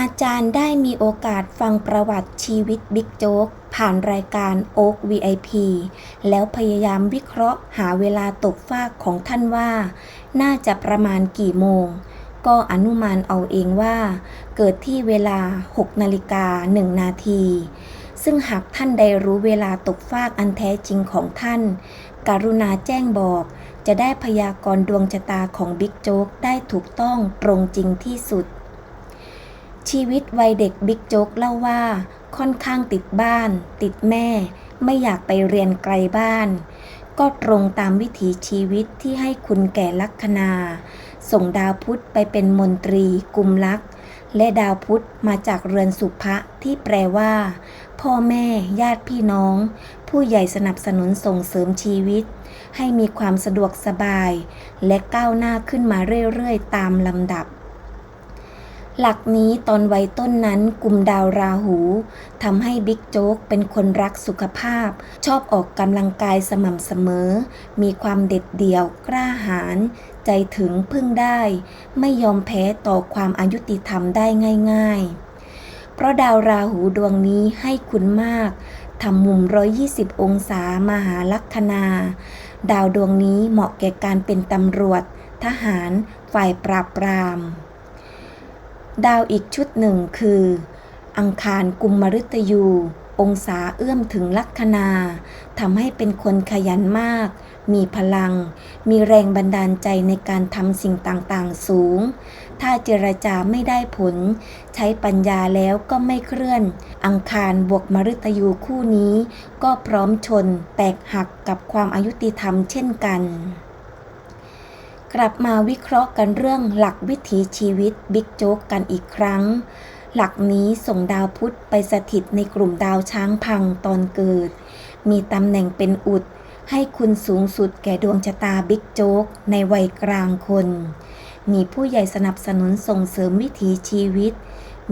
อาจารย์ได้มีโอกาสฟังประวัติชีวิตบิ๊กโจ๊กผ่านรายการโอ๊ก VIP แล้วพยายามวิเคราะห์หาเวลาตกฟากของท่านว่า น่าจะประมาณกี่โมง ก็อนุมานเอาเองว่า เกิดที่เวลา 6 นาฬิกา 1 นาที ซึ่งหากท่านใดรู้เวลาตกฟากอันแท้จริงของท่าน กรุณาแจ้งบอก จะได้พยากรณ์ดวงชะตาของบิ๊กโจ๊กได้ถูกต้องตรงจริงที่สุด ชีวิตวัยเด็กบิ๊กโจ๊กเล่าว่า ค่อนข้างติดบ้าน ติดแม่ ไม่อยากไปเรียนไกลบ้าน ก็ตรงตามวิถีชีวิตที่ให้คุณแก่ลัคนา ส่งดาวพุธไปเป็นมนตรีกุมลักษ์และดาวพุธมาจากเรือนสุภะที่แปลว่า พ่อแม่ญาติพี่น้อง ผู้ใหญ่สนับสนุนส่งเสริมชีวิต ให้มีความสะดวกสบาย และก้าวหน้าขึ้นมาเรื่อยๆ ตามลำดับ หลักนี้ตอนวัยต้นนั้นกลุ่มดาวราหูทำให้บิ๊กโจ๊กเป็นคนรักสุขภาพ ชอบออกกำลังกายสม่ำเสมอ มีความเด็ดเดี่ยวกล้าหาญใจถึงพึ่งได้ ไม่ยอมแพ้ต่อความอายุติธรรมได้ง่าย ๆ เพราะดาวราหูดวงนี้ให้คุณมากทำมุม 120 องศามหาลัคนา ดาวดวงนี้เหมาะแก่การเป็นตำรวจ ทหาร ฝ่ายปราบปราม ดาวอีกชุดหนึ่งคือ อังคารกุมมฤตยู องศาเอื้อมถึงลัคนาทำให้เป็นคนขยันมาก มีพลัง มีแรงบันดาลใจในการทำสิ่งต่างๆสูง ถ้าเจรจาไม่ได้ผล ใช้ปัญญาแล้วก็ไม่เคลื่อน อังคารบวกมฤตยูคู่นี้ ก็พร้อมชน แตกหักกับความอายุติธรรมเช่นกัน กลับมาวิเคราะห์กันเรื่องหลักวิถีชีวิตบิ๊กโจ๊กกันอีกครั้ง หลักนี้ส่งดาวพุธไปสถิตในกลุ่มดาวช้างพังตอนเกิด มีตำแหน่งเป็นอุด ให้คุณสูงสุดแก่ดวงชะตาบิ๊กโจ๊กในวัยกลางคน มีผู้ใหญ่สนับสนุนส่งเสริมวิถีชีวิต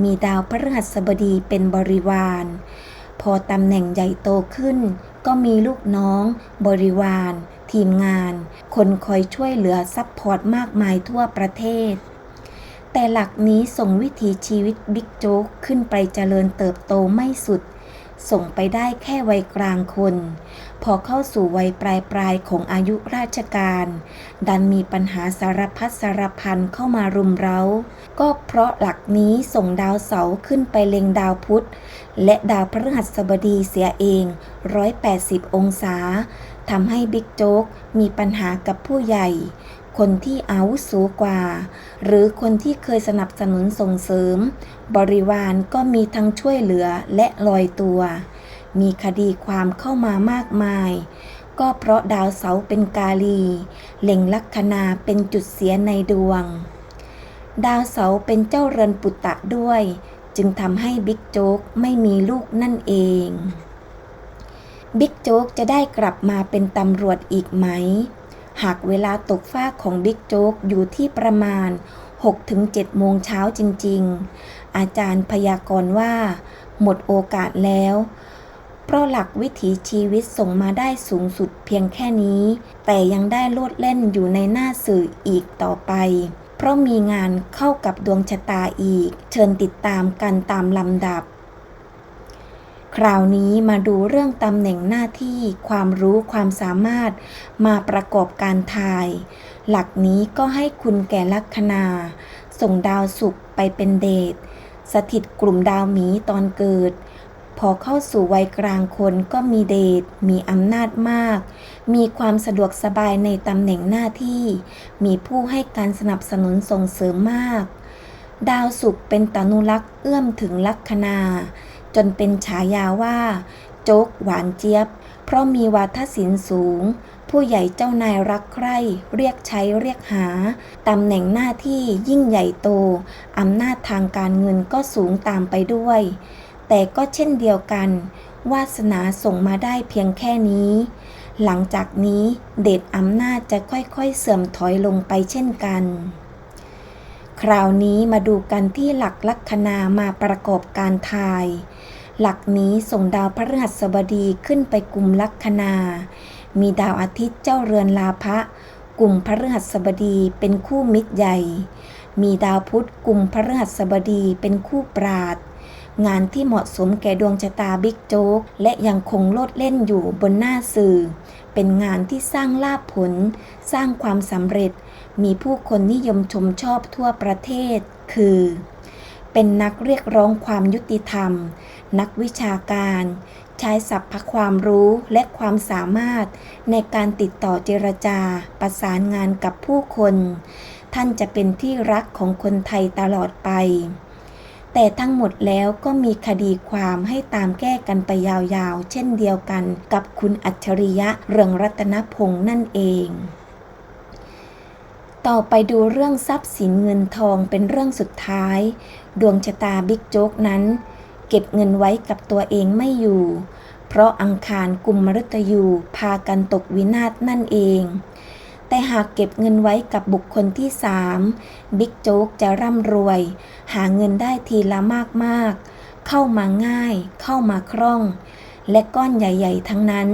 มีดาวพฤหัสบดีเป็นบริวาร พอตำแหน่งใหญ่โตขึ้น ก็มีลูกน้อง บริวาร ทีมงาน คนคอยช่วยเหลือซัพพอร์ตมากมายทั่วประเทศ แต่หลักนี้ส่งวิถีชีวิตบิ๊กโจ๊กขึ้นไปเจริญเติบโตไม่สุด ส่งไปได้แค่วัยกลางคน พอเข้าสู่วัยปลายปลายของอายุราชการ ดันมีปัญหาสารพัดสารพันเข้ามารุมเร้า ก็เพราะหลักนี้ส่งดาวเสาร์ขึ้นไปเล็งดาวพุธและดาวพฤหัสบดีเสียเอง 180 องศา ทำให้บิ๊กโจ๊กมีปัญหากับผู้ใหญ่ คนที่อาวุโสกว่า หรือคนที่เคยสนับสนุนส่งเสริม บริวารก็มีทั้งช่วยเหลือและลอยตัว มีคดีความเข้ามามากมาย ก็เพราะดาวเสาเป็นกาลี เล็งลัคนาเป็นจุดเสียในดวง ดาวเสาเป็นเจ้าเรือนปุตตะด้วย จึงทำให้บิ๊กโจ๊กไม่มีลูกนั่นเอง บิ๊กโจ๊กจะได้กลับมาเป็นตำรวจอีกไหม หากเวลาตกฟากของบิ๊กโจ๊กอยู่ที่ประมาณ 6-7 โมงเช้าจริง ๆ อาจารย์พยากรณ์ว่า หมดโอกาสแล้ว เพราะหลักวิถีชีวิตส่งมาได้สูงสุดเพียงแค่นี้ แต่ยังได้โลดเล่นอยู่ในหน้าสื่ออีกต่อไป เพราะมีงานเข้ากับดวงชะตาอีก เชิญติดตามกันตามลำดับ คราวนี้มาดูเรื่องตำแหน่งหน้าที่ความรู้ความสามารถมาประกอบการทาย หลักนี้ก็ให้คุณแก่ลัคนา ส่งดาวศุกร์ไปเป็นเดชสถิตกลุ่มดาวหมีตอนเกิด พอเข้าสู่วัยกลางคนก็มีเดชมีอำนาจมาก มีความสะดวกสบายในตำแหน่งหน้าที่ มีผู้ให้การสนับสนุนส่งเสริมมาก ดาวศุกร์เป็นตานุลักษ์เอื้อมถึงลัคนา จนเป็นฉายาว่า โจ๊กหวานเจี๊ยบ เพราะมีวาทศิลป์สูง ผู้ใหญ่เจ้านายรักใคร่ เรียกใช้เรียกหา ตำแหน่งหน้าที่ยิ่งใหญ่โต อำนาจทางการเงินก็สูงตามไปด้วย แต่ก็เช่นเดียวกัน วาสนาส่งมาได้เพียงแค่นี้ หลังจากนี้เดชอำนาจจะค่อยๆเสื่อมถอยลงไปเช่นกัน คราวนี้มาดูกันที่หลักลัคนามาประกอบการทาย หลักนี้ส่งดาวพฤหัสบดีขึ้นไปกลุ่มลัคนา มีดาวอาทิตย์เจ้าเรือนลาภะกลุ่มพฤหัสบดีเป็นคู่มิตรใหญ่ มีดาวพุธกลุ่มพระฤหัสบดีเป็นคู่ปราดงานที่เหมาะสมแก่ดวงชะตาบิ๊กโจ๊ก และยังคงโลดเล่นอยู่บนหน้าสื่อ เป็นงานที่สร้างลาภผล สร้างความสำเร็จ มีผู้คนนิยมชมชอบทั่วประเทศ คือ เป็นนักเรียกร้องความยุติธรรม นักวิชาการ ใช้ศัพท์ความรู้และความสามารถในการติดต่อเจรจา ประสานงานกับผู้คน ท่านจะเป็นที่รักของคนไทยตลอดไป แต่ทั้งหมดแล้วก็มีคดีความให้ตามแก้กันไปยาวๆ เช่นเดียวกันกับคุณอัจฉริยะเรืองรัตนพงษ์นั่นเอง ต่อไปดูเรื่องทรัพย์สินเงินทองเป็นเรื่องสุดท้าย ดวงชะตาบิ๊กโจ๊กนั้น เก็บเงินไว้กับตัวเองไม่อยู่ เพราะอังคารกุมมฤตยูพากันตกวินาศนั่นเอง แต่หากเก็บเงินไว้กับบุคคลที่สามบิ๊กโจ๊กจะร่ำรวย หาเงินได้ทีละมากๆ เข้ามาง่าย เข้ามาคล่อง และก้อนใหญ่ ๆ ทั้งนั้น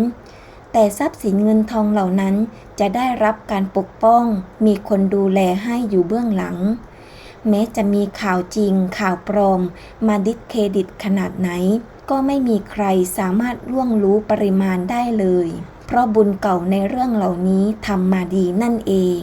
แต่ทรัพย์สินเงินทองเหล่านั้น จะได้รับการปกป้อง มีคนดูแลให้อยู่เบื้องหลัง แม้จะมีข่าวจริงข่าวปลอม มาดิสเครดิตขนาดไหน ก็ไม่มีใครสามารถล่วงรู้ปริมาณได้เลย เพราะบุญเก่าในเรื่องเหล่านี้ทำมาดีนั่นเอง